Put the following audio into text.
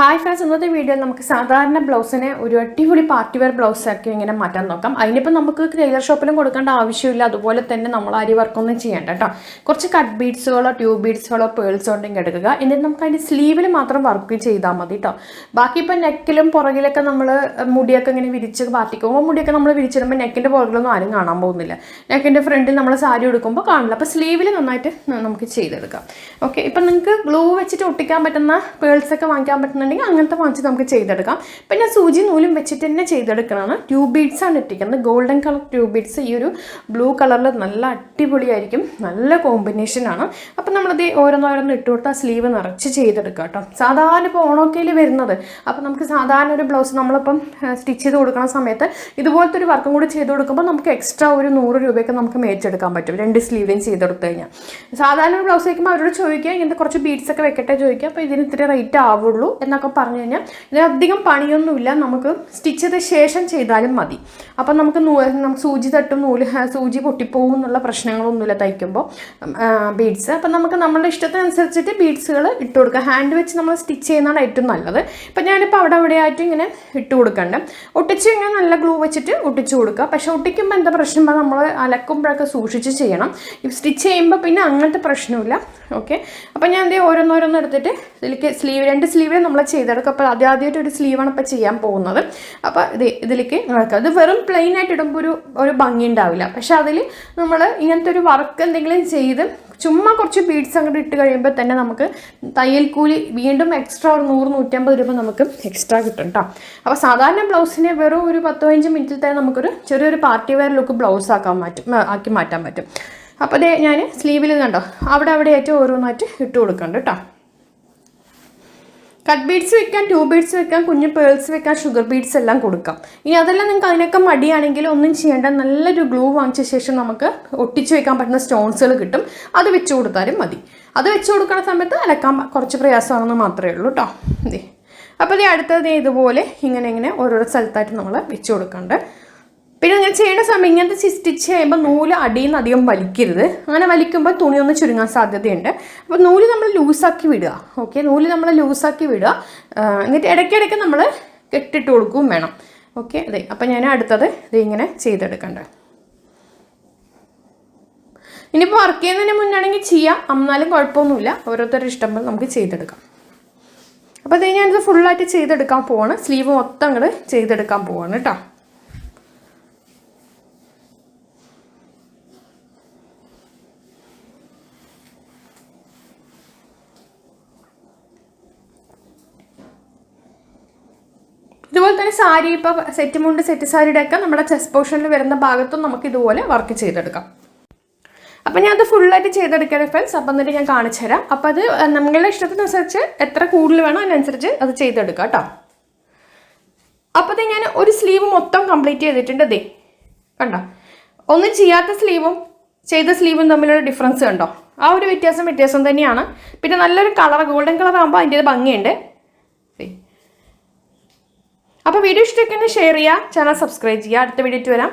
Hi friends ഇന്നത്തെ വീഡിയോയിൽ നമുക്ക് സാധാരണ ബ്ലൗസിനെ ഒരു അടിപൊളി പാർട്ടി വെയർ ബ്ലൗസ് ആക്കി ഇങ്ങനെ മാറ്റാൻ നോക്കാം. അതിനിപ്പോൾ നമുക്ക് ടൈലർ ഷോപ്പിലും കൊടുക്കേണ്ട ആവശ്യമില്ല. അതുപോലെ തന്നെ നമ്മൾ അരി വർക്കൊന്നും ചെയ്യേണ്ട കേട്ടോ. കുറച്ച് കട്ട് ബീഡ്സുകളോ ട്യൂബ് ബീഡ്സുകളോ പേൾസോ ഉണ്ടെങ്കിൽ എടുക്കുക. എന്നിട്ട് നമുക്ക് അതിന്റെ സ്ലീവിൽ മാത്രം വർക്ക് ചെയ്താൽ മതി കേട്ടോ. ബാക്കി ഇപ്പോൾ നെക്കിലും പുറകിലൊക്കെ നമ്മൾ മുടിയൊക്കെ ഇങ്ങനെ വിരിച്ച് പാർട്ടിക്ക് പോകുമ്പോൾ മുടിയൊക്കെ നമ്മൾ വിരിച്ചിടുമ്പോൾ നെക്കിന്റെ പുറകിലൊന്നും ആരും കാണാൻ പോകുന്നില്ല. നെക്കിന്റെ ഫ്രണ്ടിൽ നമ്മൾ സാരി എടുക്കുമ്പോൾ കാണില്ല. അപ്പോൾ സ്ലീവിൽ നന്നായിട്ട് നമുക്ക് ചെയ്തെടുക്കാം. ഓക്കെ ഇപ്പം നിങ്ങൾക്ക് ഗ്ലൂ വെച്ചിട്ട് ഒട്ടിക്കാൻ പറ്റുന്ന പേൾസൊക്കെ വാങ്ങിക്കാൻ വാങ്ങിക്കാൻ പറ്റുന്നുണ്ടെങ്കിൽ അങ്ങനത്തെ വാങ്ങിച്ച് നമുക്ക് ചെയ്തെടുക്കാം. ഞാൻ സൂചി നൂലും വെച്ചിട്ട് തന്നെ ചെയ്തെടുക്കണതാണ്. ട്യൂബ് ആണ് ഇട്ടിരിക്കുന്നത്. ഗോൾഡൻ കളർ ട്യൂബ് ബീഡ്സ് ഈ ഒരു ബ്ലൂ കളറിൽ നല്ല അടിപൊളിയായിരിക്കും. നല്ല കോമ്പിനേഷനാണ് അപ്പം നമ്മളത് ഓരോന്നോരോന്ന് ഇട്ട് കൊടുത്താൽ സ്ലീവ് നിറച്ച് ചെയ്തെടുക്കാം കേട്ടോ. സാധാരണ ഇപ്പോൾ ഓണോക്കയിൽ വരുന്നത്. അപ്പം നമുക്ക് സാധാരണ ഒരു ബ്ലൗസ് നമ്മളിപ്പം സ്റ്റിച്ച് ചെയ്ത് കൊടുക്കുന്ന സമയത്ത് ഇതുപോലത്തെ ഒരു വർക്കും കൂടി ചെയ്ത് കൊടുക്കുമ്പോൾ നമുക്ക് എക്സ്ട്രാ ഒരു നൂറ് രൂപയൊക്കെ നമുക്ക് മേടിച്ചെടുക്കാൻ പറ്റും. രണ്ട് സ്ലീവിലും കൊടുത്തു കഴിഞ്ഞാൽ സാധാരണ ഒരു ബ്ലൗസ് വയ്ക്കുമ്പോൾ അവരോട് ചോദിക്കുക ഇങ്ങനത്തെ കുറച്ച് ബീഡ്സ് ഒക്കെ വെക്കട്ടെ? ചോദിക്കുക അപ്പോൾ ഇതിന് ഇത്തിരി റേറ്റ് ആവുള്ളൂ. എന്നൊക്കെ പറഞ്ഞു കഴിഞ്ഞാൽ ഇതിനധികം പണിയൊന്നുമില്ല. നമുക്ക് സ്റ്റിച്ച് ചെയ്ത ശേഷം ചെയ്താലും മതി. അപ്പം നമുക്ക് സൂചി തട്ടും നൂൽ സൂചി പൊട്ടിപ്പോകും എന്നുള്ള പ്രശ്നങ്ങളൊന്നുമില്ല തയ്ക്കുമ്പോൾ. ബീഡ്സ് അപ്പം നമുക്ക് നമ്മുടെ ഇഷ്ടത്തിനനുസരിച്ചിട്ട് ബീഡ്സുകൾ ഇട്ട് കൊടുക്കുക ഹാൻഡ് വെച്ച് നമ്മൾ സ്റ്റിച്ച് ചെയ്യുന്നതാണ് ഏറ്റവും നല്ലത്. ഇപ്പം ഞാനിപ്പോൾ അവിടെ അവിടെ ആയിട്ട് ഇങ്ങനെ ഇട്ട് കൊടുക്കണ്ട. ഒട്ടിച്ച് ഇങ്ങനെ നല്ല ഗ്ലൂ വെച്ചിട്ട് ഒട്ടിച്ച് കൊടുക്കുക. പക്ഷേ ഒട്ടിക്കുമ്പോൾ എന്താ പ്രശ്നം? നമ്മൾ അലക്കുമ്പോഴൊക്കെ സൂക്ഷിച്ച് ചെയ്യണം. സ്റ്റിച്ച് ചെയ്യുമ്പോൾ പിന്നെ അങ്ങനത്തെ പ്രശ്നമില്ല. ഓക്കെ? അപ്പം ഞാൻ എന്തെങ്കിലും ഓരോന്നോരോന്ന് എടുത്തിട്ട് ഇതിലേക്ക് സ്ലീവ് രണ്ട് സ്ലീവിൽ നമ്മൾ ചെയ്തെടുക്കും അപ്പോൾ ആദ്യം ആദ്യമായിട്ട് ഒരു സ്ലീവാണ് ഇപ്പോൾ ചെയ്യാൻ പോകുന്നത്. അപ്പോൾ ഇത് ഇതിലേക്ക് നടക്കുക അത് വെറും പ്ലെയിൻ ആയിട്ട് ഇടുമ്പോൾ ഒരു ഒരു ഭംഗി ഉണ്ടാവില്ല. പക്ഷെ അതിൽ നമ്മൾ ഇങ്ങനത്തെ ഒരു വർക്ക് എന്തെങ്കിലും ചെയ്ത് ചുമ്മാ കുറച്ച് ബീഡ്സ് അങ്ങോട്ട് ഇട്ട് കഴിയുമ്പോൾ തന്നെ നമുക്ക് തയ്യൽ കൂലി വീണ്ടും എക്സ്ട്രാ ഒരു നൂറ് നൂറ്റമ്പത് രൂപ നമുക്ക് എക്സ്ട്രാ കിട്ടും കേട്ടോ അപ്പോൾ സാധാരണ ബ്ലൗസിനെ വെറും ഒരു പത്തോ അഞ്ച് മിനിറ്റിൽ തന്നെ നമുക്കൊരു ചെറിയൊരു പാർട്ടി വെയർ ലുക്ക് ബ്ലൗസ് ആക്കാൻ മാറ്റും ആക്കി മാറ്റാൻ പറ്റും. അപ്പോൾ അതേ ഞാൻ സ്ലീവിൽ കണ്ടോ? അവിടെ അവിടെ ആയിട്ട് ഓരോന്നായിട്ട് ഇട്ട് കൊടുക്കുന്നുണ്ട് കേട്ടോ കട്ട് ബീഡ്സ് വെക്കാം ട്യൂബ് ബീഡ്സ് വെക്കാം കുഞ്ഞു പേൾസ് വെക്കാം ഷുഗർ ബീഡ്സ് എല്ലാം കൊടുക്കാം. ഇനി അതെല്ലാം നിങ്ങൾക്ക് അതിനൊക്കെ മടിയാണെങ്കിൽ ഒന്നും ചെയ്യേണ്ട നല്ലൊരു ഗ്ലൂ വാങ്ങിച്ച ശേഷം നമുക്ക് ഒട്ടിച്ചു വെക്കാൻ പറ്റുന്ന സ്റ്റോൺസുകൾ കിട്ടും. അത് വെച്ച് കൊടുത്താലും മതി. അത് വെച്ച് കൊടുക്കുന്ന സമയത്ത് അലക്കാൻ കുറച്ച് പ്രയാസമാണെന്ന് മാത്രമേ ഉള്ളൂ കേട്ടോ അപ്പോൾ ഇത് അടുത്തത് ഇതുപോലെ ഇങ്ങനെ ഇങ്ങനെ ഓരോരോ സ്ഥലത്തായിട്ട് നമ്മൾ വെച്ച് കൊടുക്കുന്നുണ്ട് പിന്നെ ഞാൻ ചെയ്യേണ്ട സമയം ഇങ്ങനത്തെ സ്റ്റിച്ച് ചെയ്യുമ്പോൾ നൂൽ അടിയിൽ നിന്ന് അധികം വലിക്കരുത്. അങ്ങനെ വലിക്കുമ്പോൾ തുണി ഒന്ന് ചുരുങ്ങാൻ സാധ്യതയുണ്ട്. അപ്പോൾ നൂൽ നമ്മൾ ലൂസാക്കി വിടുക. ഓക്കെ? നൂൽ നമ്മൾ ലൂസാക്കി വിടുക. എന്നിട്ട് ഇടയ്ക്കിടയ്ക്ക് നമ്മൾ കെട്ടിട്ട് കൊടുക്കുകയും വേണം. ഓക്കെ? അതെ അപ്പം ഞാൻ അടുത്തത് ഇത് ഇങ്ങനെ ചെയ്തെടുക്കണ്ടേ. ഇനിയിപ്പോൾ വർക്ക് ചെയ്യുന്നതിന് മുന്നാണെങ്കിൽ ചെയ്യാം. എന്നാലും കുഴപ്പമൊന്നുമില്ല. ഓരോരുത്തരുടെ ഇഷ്ടം പോലെ നമുക്ക് ചെയ്തെടുക്കാം. അപ്പോൾ അത് ഞാനിത് ഫുള്ളായിട്ട് ചെയ്തെടുക്കാൻ പോവാണ്. സ്ലീവ് മൊത്തം അങ്ങോട്ട് ചെയ്തെടുക്കാൻ പോവാണ് കേട്ടോ. ഇതുപോലെ തന്നെ സാരി ഇപ്പോൾ സെറ്റ് മുണ്ട് സെറ്റ് സാരിയുടെ ഒക്കെ നമ്മുടെ ചെസ്റ്റ് പോർഷനിൽ വരുന്ന ഭാഗത്തും നമുക്ക് ഇതുപോലെ വർക്ക് ചെയ്തെടുക്കാം. അപ്പം ഞാൻ അത് ഫുള്ളായിട്ട് ചെയ്തെടുക്കാം ഫ്രണ്ട്സ് അപ്പം എന്നിട്ട് ഞാൻ കാണിച്ചു തരാം. അപ്പം അത് നമ്മളുടെ ഇഷ്ടത്തിനനുസരിച്ച് എത്ര കൂടുതൽ വേണോ അതിനനുസരിച്ച് അത് ചെയ്തെടുക്കാം കേട്ടോ. അപ്പോൾ ഞാൻ ഒരു സ്ലീവ് മൊത്തം കംപ്ലീറ്റ് ചെയ്തിട്ടുണ്ട് ദേ. കണ്ടോ? ഒന്നും ചെയ്യാത്ത സ്ലീവും ചെയ്ത സ്ലീവും തമ്മിലുള്ള ഡിഫറൻസ് കണ്ടോ? ആ ഒരു വ്യത്യാസം വ്യത്യാസം തന്നെയാണ്. പിന്നെ നല്ലൊരു കളർ ഗോൾഡൻ കളർ ആകുമ്പോൾ അതിന്റെ ഭംഗിയുണ്ട്. അപ്പോൾ വീഡിയോ ഇഷ്ടമൊക്കെ ഷെയർ ചെയ്യുക. ചാനൽ സബ്സ്ക്രൈബ് ചെയ്യുക. അടുത്ത വീഡിയോ വരാം.